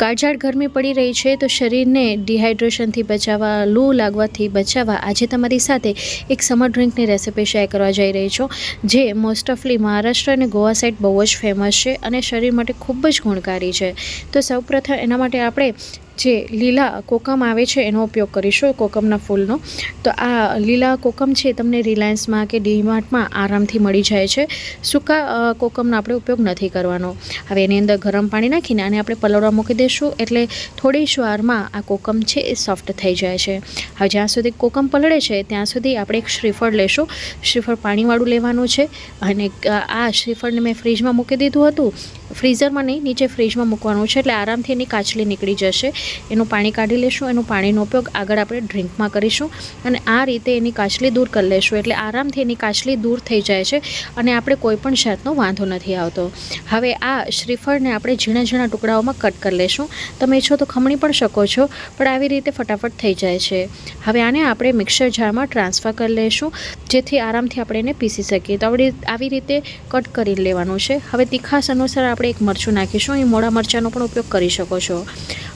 કાળઝાળ ગરમી પડી રહી છે તો શરીરને ડિહાઇડ્રેશનથી બચાવવા, લૂ લાગવાથી બચાવવા આજે તમારી સાથે એક સમર ડ્રિંકની રેસિપી શેર કરવા જઈ રહી છું. જે મોસ્ટ ઓફલી મહારાષ્ટ્ર અને ગોવા સાઈડ બહુ જ ફેમસ છે અને શરીર માટે ખૂબ જ ગુણકારી છે. તો સૌપ્રથમ એના માટે આપણે જે લીલા કોકમ આવે છે, એનો ઉપયોગ કરીશું કોકમના ફૂલનો. તો આ લીલા કોકમ છે તમને રિલાયન્સમાં કે ડીમાર્ટમાં આરામથી મળી જાય છે. સૂકા કોકમનો આપણે ઉપયોગ નથી કરવાનો. હવે એની અંદર ગરમ પાણી નાખીને આને આપણે પલળવા મૂકી દઈશું એટલે થોડી જ વારમાં આ કોકમ છે એ સોફ્ટ થઈ જાય છે. હવે જ્યાં સુધી કોકમ પલળે છે, ત્યાં સુધી આપણે એક શ્રીફળ લેશું. શ્રીફળ પાણીવાળું લેવાનું છે. અને આ શ્રીફળને મેં ફ્રીજમાં મૂકી દીધું હતું. ફ્રીઝરમાં નહીં, નીચે ફ્રીજમાં મૂકવાનું છે એટલે આરામથી એની કાચલી નીકળી જશે. એનું પાણી કાઢી લેશું, એનું પાણીનો ઉપયોગ આગળ આપણે ડ્રિંકમાં કરીશું અને આ રીતે એની કાચલી દૂર કરી લેશું એટલે આરામથી એની કાચલી દૂર થઈ જાય છે અને આપણે કોઈપણ જાતનો વાંધો નથી આવતો. હવે આ શ્રીફળને આપણે ઝીણા ઝીણા ટુકડાઓમાં કટ કરી લેશું. તમે છો તો ખમણી પણ શકો છો, પણ આવી રીતે ફટાફટ થઈ જાય છે. હવે આને આપણે મિક્સર જારમાં ટ્રાન્સફર કરી લઈશું જેથી આરામથી આપણે એને પીસી શકીએ. તો આવડી આવી રીતે કટ કરી લેવાનું છે. હવે તીખાસ અનુસાર આપણે એક મરચું નાખીશું. અહીં મોડા મરચાંનો પણ ઉપયોગ કરી શકો છો.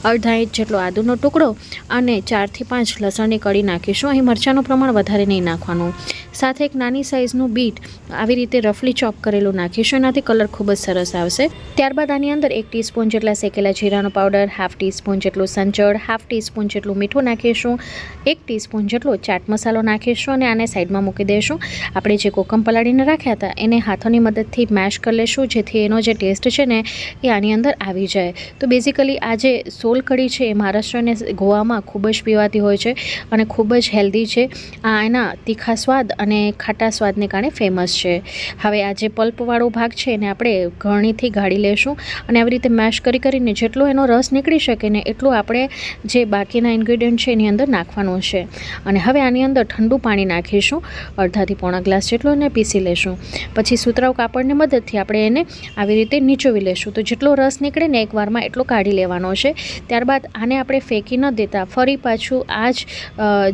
અડધા ઇંચ જેટલો આદુનો ટુકડો અને ચારથી પાંચ લસણની કળી નાખીશું. અહીં મરચાંનું પ્રમાણ વધારે નહીં નાખવાનું. સાથે એક નાની સાઇઝનું બીટ આવી રીતે રફલી ચોપ કરેલું નાખીશું. એનાથી કલર ખૂબ જ સરસ આવશે. ત્યારબાદ આની અંદર એક ટીસ્પૂન જેટલા શેકેલા જીરાનો પાવડર હાફ ટીસ્પૂન જેટલું સંચળ હાફ ટીસ્પૂન જેટલું મીઠું નાખીશું, એક ટીસ્પૂન જેટલો ચાટ મસાલો નાખીશું અને આને સાઈડમાં મૂકી દઈશું. આપણે જે કોકમ પલાળીને રાખ્યા હતા, એને હાથોની મદદથી મેશ કરી લેશું, જેથી એનો જે ટેસ્ટ છે ને એ આની અંદર આવી જાય. તો બેઝિકલી આ જે સોલ કઢી છે એ મહારાષ્ટ્ર અને ગોવામાં ખૂબ જ પીવાતી હોય છે અને ખૂબ જ હેલ્ધી છે. આ એના તીખા સ્વાદ અને ખાટા સ્વાદને કારણે ફેમસ છે. હવે આ જે પલ્પવાળો ભાગ છે એને આપણે ઘણીથી ગાળી લેશું અને આવી રીતે મેશ કરી કરીને જેટલો એનો રસ નીકળી શકે ને એટલું આપણે જે બાકીના ઇન્ગ્રીડિયન્ટ છે એની અંદર નાખવાનું છે. અને હવે આની અંદર ઠંડુ પાણી નાખીશું, અડધાથી પોણા ગ્લાસ જેટલો એને પીસી લેશું. પછી સુતરાઉ કાપડની મદદથી આપણે એને આવી રીતે નીચોવી લેશું. તો જેટલો રસ નીકળે ને એકવારમાં એટલો કાઢી લેવાનો છે. ત્યારબાદ આને આપણે ફેંકી ન દેતા, ફરી પાછું આ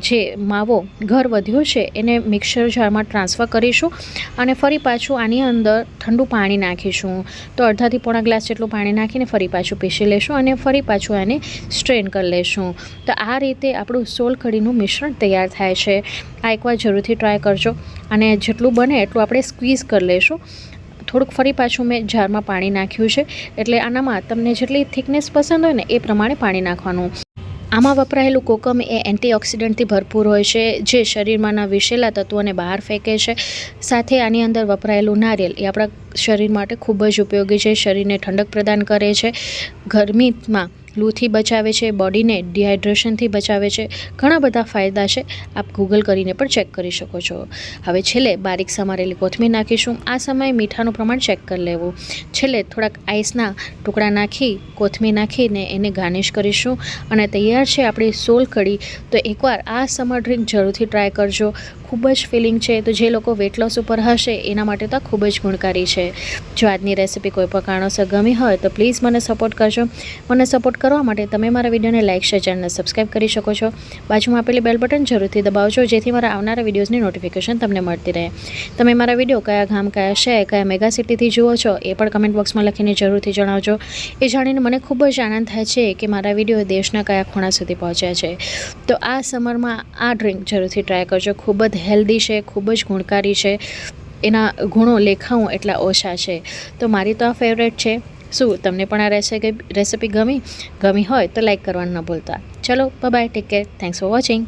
જ માવો ઘર વધ્યો છે એને મિક્સર જારમાં ટ્રાન્સફર કરીશું અને ફરી પાછું આની અંદર ઠંડુ પાણી નાખીશું. તો અડધાથી પોણા ગ્લાસ જેટલું પાણી નાખીને ફરી પાછું પીસી લેશું અને ફરી પાછું આને સ્ટ્રેન કરી લેશું. તો આ રીતે આપણું સોલ કઢીનું મિશ્રણ તૈયાર થાય છે. આ એકવાર જરૂરથી ટ્રાય કરજો અને જેટલું બને એટલું આપણે સ્ક્વીઝ કરી લેશું. થોડુંક ફરી પાછું મેં જારમાં પાણી નાખ્યું છે, એટલે આનામાં તમને જેટલી થિકનેસ પસંદ હોય ને એ પ્રમાણે પાણી નાખવાનું. આમાં વપરાયેલું કોકમ એ એન્ટીઓક્સિડન્ટથી ભરપૂર હોય છે, જે શરીરમાંના વિશેલા તત્વોને બહાર ફેંકે છે. સાથે આની અંદર વપરાયેલું નારિયેલ એ આપણા શરીર માટે ખૂબ જ ઉપયોગી છે, શરીરને ઠંડક પ્રદાન કરે છે. ગરમીમાં લૂથી બચાવે છે, બોડીને ડિહાઇડ્રેશનથી બચાવે છે, ઘણા બધા ફાયદા છે, આપ ગૂગલ કરીને પણ ચેક કરી શકો છો. હવે છેલ્લે બારીક સમારેલી કોથમીર નાખીશું. આ સમયે મીઠાનું પ્રમાણ ચેક કરી લેવું. છેલ્લે થોડાક આઈસના ટુકડા નાખી, કોથમીર નાખીને એને ગાર્નિશ કરીશું અને તૈયાર છે આપણી સોલ કઢી. તો એકવાર આ સમર ડ્રિંક જરૂરથી ટ્રાય કરજો. ખૂબ જ ફિલિંગ છે તો જે લોકો વેટ લોસ ઉપર હશે એના માટે તો ખૂબ જ ગુણકારી છે. જો આજની રેસિપી કોઈ પણ કારણોસર ગમી હોય તો પ્લીઝ મને સપોર્ટ કરજો. મને સપોર્ટ કરવા માટે તમે મારા વિડીયોને લાઇક શેર ચેનલને સબસ્ક્રાઇબ કરી શકો છો. બાજુમાં આપેલી બેલ બટન જરૂરથી દબાવજો, જેથી મારા આવનારા વિડીયોઝની નોટિફિકેશન તમને મળતી રહે. તમે મારા વીડિયો કયા ગામ, કયા શહેર, કયા મેગા સિટીથી જુઓ છો, એ પણ કમેન્ટ બોક્સમાં લખીને જરૂરથી જણાવજો. એ જાણીને મને ખૂબ જ આનંદ થાય છે કે મારા વીડિયો દેશના કયા ખૂણા સુધી પહોંચ્યા છે. તો આ સમરમાં આ ડ્રિંક જરૂરથી ટ્રાય કરજો. ખૂબ જ હેલ્ધી છે, ખૂબ જ ગુણકારી છે. એના ગુણો લેખાઉં એટલા ઓછા છે. તો મારી તો આ ફેવરેટ છે. શું, તમને પણ આ રેસેપી રેસીપી ગમી? ગમી હોય તો લાઇક કરવાનું ન ભૂલતા. ચલો bye take care thanks for watching